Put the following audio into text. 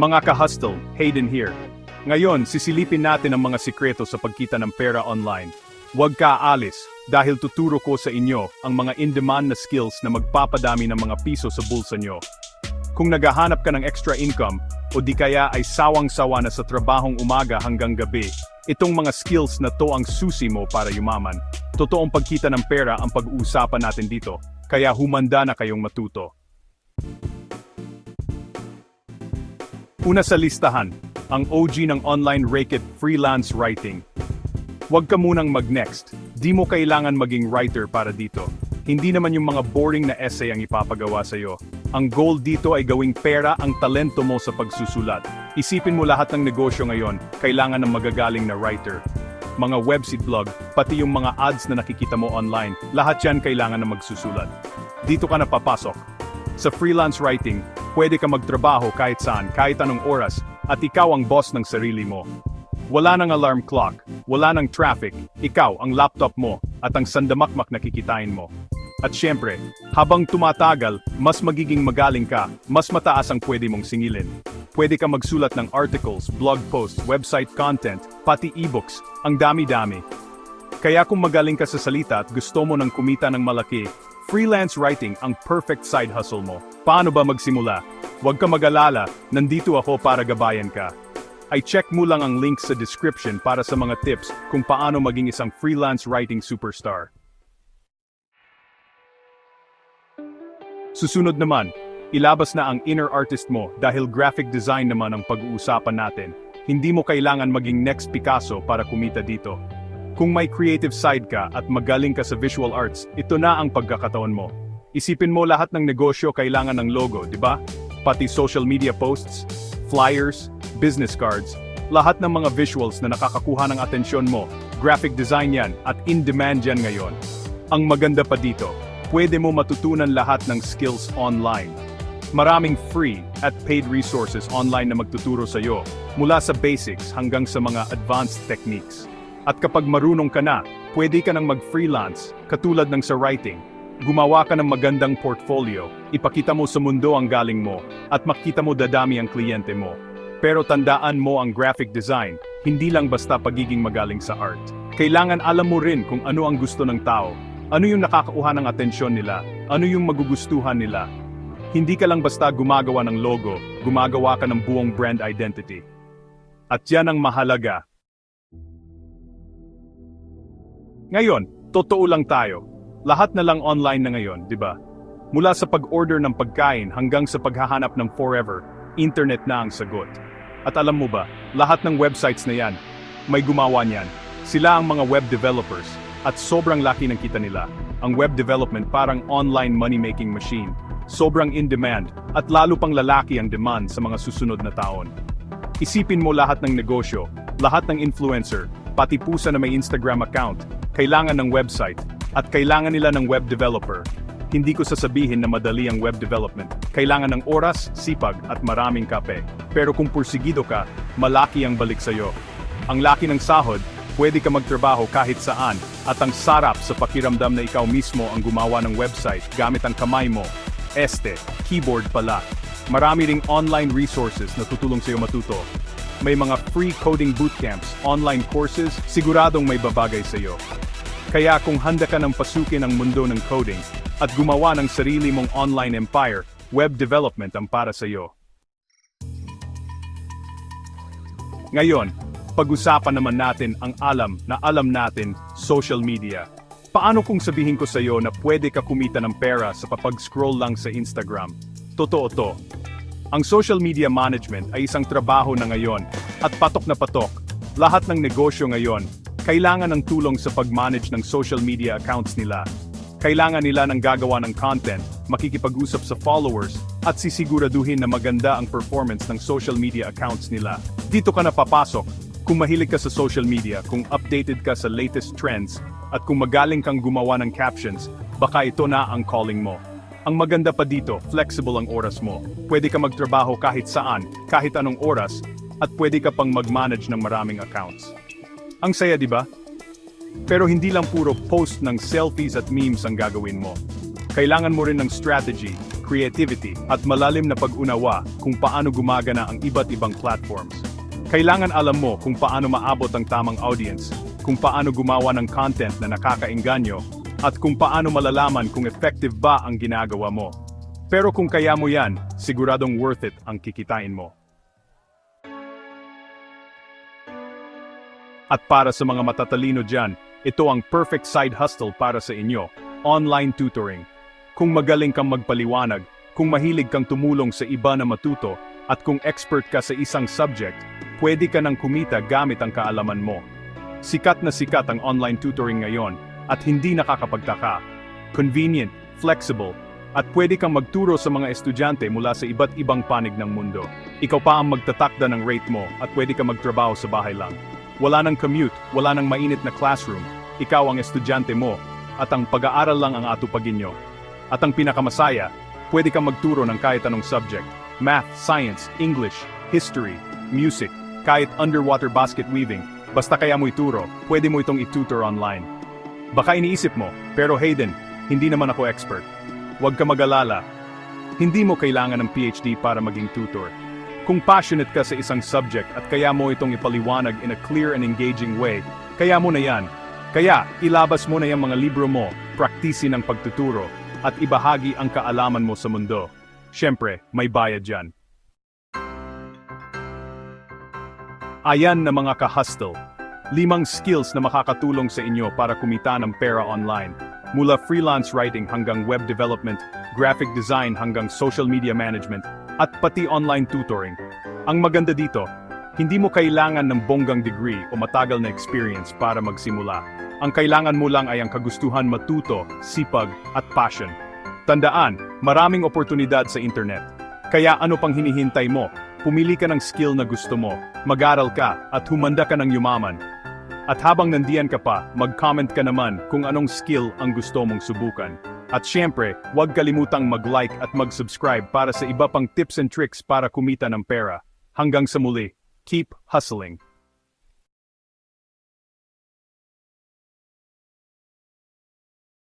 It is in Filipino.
Mga ka-hustle, Hayden here. Ngayon, sisilipin natin ang mga sikreto sa pagkita ng pera online. Huwag ka aalis, dahil tuturo ko sa inyo ang mga in-demand na skills na magpapadami ng mga piso sa bulsa nyo. Kung naghahanap ka ng extra income, o di kaya ay sawang-sawa na sa trabahong umaga hanggang gabi, itong mga skills na to ang susi mo para yumaman. Totoong pagkita ng pera ang pag-uusapan natin dito, kaya humanda na kayong matuto. Una sa listahan, ang OG ng online racket freelance writing. Huwag ka munang mag-next. Di mo kailangan maging writer para dito. Hindi naman yung mga boring na essay ang ipapagawa sa'yo. Ang goal dito ay gawing pera ang talento mo sa pagsusulat. Isipin mo lahat ng negosyo ngayon, kailangan ng magagaling na writer. Mga website blog, pati yung mga ads na nakikita mo online, lahat yan kailangan na magsusulat. Dito ka na papasok. Sa freelance writing, pwede ka magtrabaho kahit saan, kahit anong oras, at ikaw ang boss ng sarili mo. Wala nang alarm clock, wala nang traffic, ikaw ang laptop mo, at ang sandamakmak na kikitain mo. At syempre, habang tumatagal, mas magiging magaling ka, mas mataas ang pwede mong singilin. Pwede ka magsulat ng articles, blog posts, website content, pati ebooks, ang dami-dami. Kaya kung magaling ka sa salita at gusto mo ng kumita ng malaki, freelance writing ang perfect side hustle mo. Paano ba magsimula? Huwag ka mag-alala, nandito ako para gabayan ka. Ay check mo lang ang link sa description para sa mga tips kung paano maging isang freelance writing superstar. Susunod naman, ilabas na ang inner artist mo dahil graphic design naman ang pag-uusapan natin. Hindi mo kailangan maging next Picasso para kumita dito. Kung may creative side ka at magaling ka sa visual arts, ito na ang pagkakataon mo. Isipin mo lahat ng negosyo kailangan ng logo, di ba? Pati social media posts, flyers, business cards, lahat ng mga visuals na nakakakuha ng atensyon mo, graphic design yan at in-demand yan ngayon. Ang maganda pa dito, pwede mo matutunan lahat ng skills online. Maraming free at paid resources online na magtuturo sa iyo, mula sa basics hanggang sa mga advanced techniques. At kapag marunong ka na, pwede ka nang mag-freelance, katulad ng sa writing. Gumawa ka ng magandang portfolio, ipakita mo sa mundo ang galing mo, at makita mo dadami ang kliyente mo. Pero tandaan mo ang graphic design, hindi lang basta pagiging magaling sa art. Kailangan alam mo rin kung ano ang gusto ng tao, ano yung nakakakuha ng atensyon nila, ano yung magugustuhan nila. Hindi ka lang basta gumagawa ng logo, gumagawa ka ng buong brand identity. At yan ang mahalaga. Ngayon, totoo lang tayo. Lahat na lang online na ngayon, di ba? Mula sa pag-order ng pagkain hanggang sa paghahanap ng forever, internet na ang sagot. At alam mo ba, lahat ng websites na yan, may gumawa niyan. Sila ang mga web developers, at sobrang laki ng kita nila. Ang web development parang online money-making machine. Sobrang in-demand, at lalo pang lalaki ang demand sa mga susunod na taon. Isipin mo lahat ng negosyo, lahat ng influencer, pati pusa na may Instagram account, kailangan ng website, at kailangan nila ng web developer. Hindi ko sasabihin na madali ang web development. Kailangan ng oras, sipag, at maraming kape. Pero kung pursigido ka, malaki ang balik sa'yo. Ang laki ng sahod, pwede ka magtrabaho kahit saan, at ang sarap sa pakiramdam na ikaw mismo ang gumawa ng website gamit ang kamay mo. Este, keyboard pala. Marami ring online resources na tutulong sa'yo matuto. May mga free coding bootcamps, online courses, siguradong may babagay sa'yo. Kaya kung handa ka ng pasukin ang mundo ng coding at gumawa ng sarili mong online empire, web development ang para sa iyo. Ngayon, pag-usapan naman natin ang alam na alam natin, social media. Paano kung sabihin ko sa iyo na pwede ka kumita ng pera sa papag-scroll lang sa Instagram? Totoo to. Ang social media management ay isang trabaho na ngayon, at patok na patok, lahat ng negosyo ngayon, kailangan ng tulong sa pag-manage ng social media accounts nila. Kailangan nila ng gagawa ng content, makikipag-usap sa followers, at sisiguraduhin na maganda ang performance ng social media accounts nila. Dito ka na papasok, kung mahilig ka sa social media, kung updated ka sa latest trends, at kung magaling kang gumawa ng captions, baka ito na ang calling mo. Ang maganda pa dito, flexible ang oras mo. Pwede ka magtrabaho kahit saan, kahit anong oras, at pwede ka pang mag-manage ng maraming accounts. Ang saya, di ba? Pero hindi lang puro post ng selfies at memes ang gagawin mo. Kailangan mo rin ng strategy, creativity, at malalim na pag-unawa kung paano gumagana ang iba't ibang platforms. Kailangan alam mo kung paano maabot ang tamang audience, kung paano gumawa ng content na nakakainganyo, at kung paano malalaman kung effective ba ang ginagawa mo. Pero kung kaya mo yan, siguradong worth it ang kikitain mo. At para sa mga matatalino dyan, ito ang perfect side hustle para sa inyo, online tutoring. Kung magaling kang magpaliwanag, kung mahilig kang tumulong sa iba na matuto, at kung expert ka sa isang subject, pwede ka nang kumita gamit ang kaalaman mo. Sikat na sikat ang online tutoring ngayon, at hindi nakakapagtaka. Convenient, flexible, at pwede kang magturo sa mga estudyante mula sa iba't ibang panig ng mundo. Ikaw pa ang magtatakda ng rate mo at pwede kang magtrabaho sa bahay lang. Wala nang commute, wala nang mainit na classroom. Ikaw ang estudyante mo, at ang pag-aaral lang ang atupagin nyo. At ang pinakamasaya, pwede kang magturo ng kahit anong subject. Math, science, English, history, music, kahit underwater basket weaving. Basta kaya mo ituro, pwede mo itong itutor online. Baka iniisip mo, pero Hayden, hindi naman ako expert. Huwag ka mag-alala. Hindi mo kailangan ng PhD para maging tutor. Kung passionate ka sa isang subject at kaya mo itong ipaliwanag in a clear and engaging way, kaya mo na yan. Kaya, ilabas mo na yung mga libro mo, praktisin ang pagtuturo, at ibahagi ang kaalaman mo sa mundo. Siyempre, may bayad dyan. Ayan na mga ka-hustle. Limang skills na makakatulong sa inyo para kumita ng pera online. Mula freelance writing hanggang web development, graphic design hanggang social media management, at pati online tutoring. Ang maganda dito, hindi mo kailangan ng bonggang degree o matagal na experience para magsimula. Ang kailangan mo lang ay ang kagustuhan matuto, sipag, at passion. Tandaan, maraming oportunidad sa internet. Kaya ano pang hinihintay mo? Pumili ka ng skill na gusto mo, mag-aral ka, at humanda ka ng yumaman. At habang nandiyan ka pa, mag-comment ka naman kung anong skill ang gusto mong subukan. At syempre, huwag kalimutang mag-like at mag-subscribe para sa iba pang tips and tricks para kumita ng pera. Hanggang sa muli, keep hustling.